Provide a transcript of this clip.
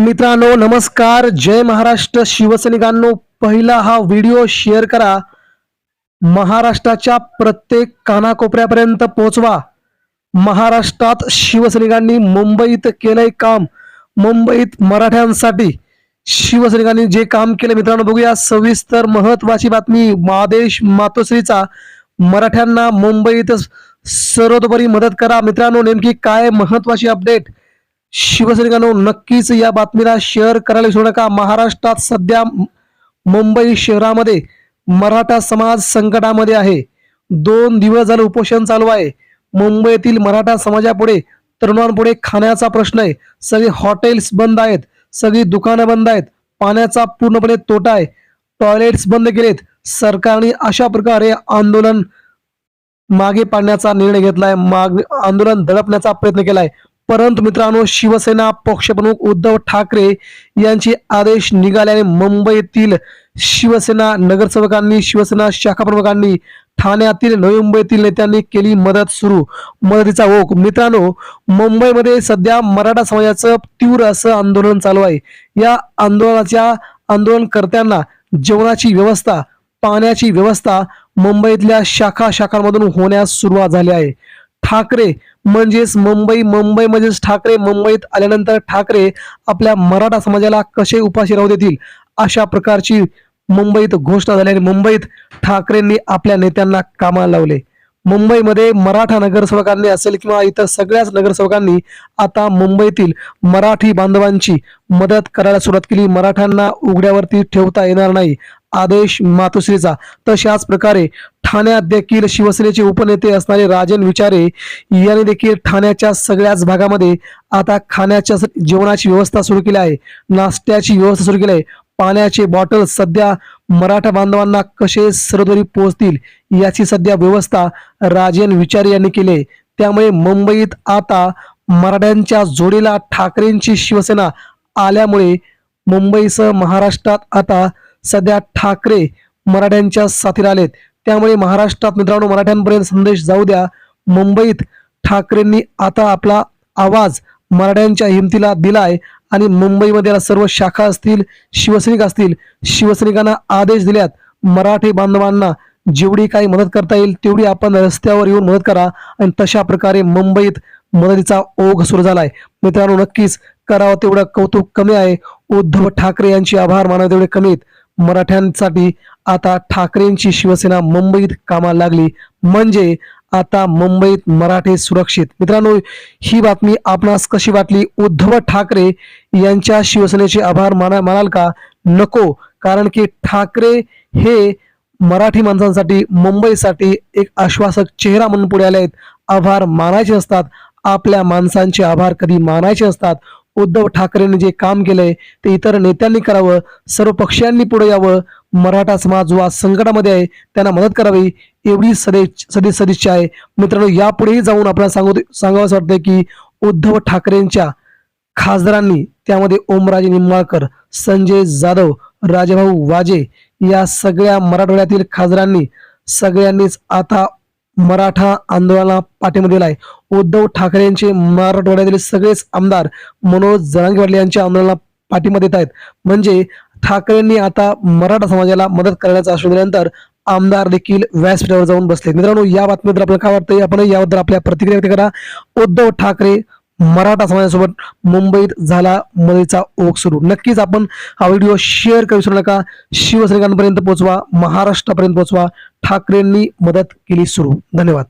मित्रांनो नमस्कार. जय महाराष्ट्र. शिवसैनिकांनो पहिला हा व्हिडिओ शेअर करा. महाराष्ट्राच्या प्रत्येक कानाकोपऱ्यापर्यंत पोहोचवा. महाराष्ट्रात शिवसैनिकांनी मुंबईत केलंय काम. मुंबईत मराठ्यांसाठी शिवसैनिकांनी जे काम केलं मित्रांनो बघूया. सविस्तर महत्वाची बातमी महादेश मातोश्रीचा. मराठ्यांना मुंबईत सर्वतोपरी मदत करा. मित्रांनो नेमकी काय महत्वाची अपडेट? शिवसैनिकांनो नक्कीच या बातमीला शेअर करायला विसरू नका. महाराष्ट्रात सध्या मुंबई शहरामध्ये मराठा समाज संकटामध्ये आहे. दोन दिवस झालं उपोषण चालू आहे. मुंबईतील मराठा समाजापुढे तरुणांपुढे खाण्याचा प्रश्न आहे. सगळे हॉटेल्स बंद आहेत. सगळी दुकानं बंद आहेत. पाण्याचा पूर्णपणे तोटा आहे. टॉयलेट्स बंद केलेत. सरकारने अशा प्रकारे आंदोलन मागे पाडण्याचा निर्णय घेतलाय. माग आंदोलन दडपण्याचा प्रयत्न केलाय. परंतु मित्रांनो शिवसेना पक्षप्रमुख उद्धव ठाकरे यांचे आदेश निघाल्याने मुंबईतील शिवसेना नगरसेवकांनी शिवसेना शाखा प्रमुखांनी ठाण्यातील नवी मुंबईतील नेत्यांनी केली मदत सुरू. मदतीचा ओघ. मित्रांनो मुंबईमध्ये सध्या मराठा समाजाचं तीव्र असं आंदोलन चालू आहे. या आंदोलनाच्या आंदोलनकर्त्यांना जेवणाची व्यवस्था पाण्याची व्यवस्था मुंबईतल्या शाखा शाखांमधून होण्यास सुरुवात झाली आहे. ठाकरे म्हणजेच मुंबई मुंबई म्हणजेच ठाकरे मुंबईत आल्यानंतर ठाकरे आपल्या मराठा समाजाला कसे उपाशी राहू देतील? अशा प्रकारची मुंबईत घोषणा झाली आणि मुंबईत ठाकरेंनी आपल्या नेत्यांना कामाला लावले. मुंबईमध्ये मराठा नगरसेवकांनी असेल किंवा इतर सगळ्याच नगरसेवकांनी आता मुंबईतील मराठी बांधवांची मदत करायला सुरुवात केली. मराठ्यांना उघड्यावरती ठेवता येणार नाही. आदेश मातोश्रीचा. तशाच प्रकारे ठाण्यात देखील शिवसेनेचे उपनेते असणारे राजन विचारे यांनी देखील ठाण्याच्या सगळ्याच भागामध्ये आता खाण्याच्या स- जेवणाची व्यवस्था सुरू केली आहे. नाश्त्याची व्यवस्था सुरू केली आहे. पाण्याचे बॉटल सध्या मराठा बांधवांना कसे सरोदरी पोहोचतील याची सध्या व्यवस्था राजन विचारे यांनी केली आहे. त्यामुळे मुंबईत आता मराठ्यांच्या जोडीला ठाकरेंची शिवसेना आल्यामुळे मुंबईसह महाराष्ट्रात आता सध्या ठाकरे मराठ्यांच्या साथीला आलेत. त्यामुळे महाराष्ट्रात मित्रांनो मराठ्यांपर्यंत संदेश जाऊ द्या. मुंबईत ठाकरेंनी आता आपला आवाज मराठ्यांच्या हिमतीला दिलाय आणि मुंबईमध्ये सर्व शाखा असतील शिवसैनिक असतील शिवसैनिकांना आदेश दिल्यात. मराठी बांधवांना जेवढी काही मदत करता येईल तेवढी आपण रस्त्यावर येऊन मदत करा आणि तशा प्रकारे मुंबईत मदतीचा ओघ सुरू झालाय. मित्रांनो नक्कीच करावं तेवढं कौतुक कमी आहे. उद्धव ठाकरे यांचे आभार मानावे तेवढे कमी आहेत मराठ्यांसाठी आता ठाकरेंची शिवसेना मुंबईत कामाला लागली. म्हणजे आता मुंबईत मराठे सुरक्षित. मित्रांनो ही बातमी आपणास कशी वाटली? उद्धव ठाकरे यांच्या शिवसेनेचे आभार माना मानाल का? नको. कारण की ठाकरे हे मराठी माणसांसाठी मुंबईसाठी एक आश्वासक चेहरा म्हणून पुढे आले आहेत. आभार मानायचे असतात. आपल्या माणसांचे आभार कधी मानायचे असतात? उद्धव ठाकरेंनी जे काम केलंय ते इतर नेत्यांनी करावं सर्व पक्षांनी पुढे यावं मराठा समाज जो आज संकटामध्ये आहे त्यांना मदत करावी एवढी सदे सदी सदिच्छा आहे. मित्रांनो यापुढेही जाऊन आपल्याला सांगू सांगावंसं वाटतंय की उद्धव ठाकरेंच्या खासदारांनी त्यामध्ये ओमराजे निंबाळकर संजय जाधव राजेभाऊ वाजे या सगळ्या मराठवाड्यातील खासदारांनी सगळ्यांनीच आता मराठा आंदोलनाला पाठिंबा दिलाय. उद्धव ठाकरे यांचे मराठवाड्यातील सगळेच आमदार मनोज जरांगे पाटील यांच्या आंदोलनाला पाठिंबा देत आहेत. म्हणजे ठाकरेंनी आता मराठा समाजाला मदत करण्याचा आश्वासन दिल्यानंतर आमदार देखील व्यासपीठावर जाऊन बसले मित्रांनो या बातमीबद्दल आपल्याला काय वाटतं आपण याबद्दल आपल्या प्रतिक्रिया व्यक्त करा. उद्धव ठाकरे मराठा समाजासोबत मुंबईत झाला मदतीचा ओघ सुरू. नक्कीच आपण हा व्हिडिओ शेअर करू विसरू नका. शिवसैनिकांपर्यंत पोहोचवा महाराष्ट्रापर्यंत पोहोचवा. ठाकरेंनी मदत केली सुरू. धन्यवाद.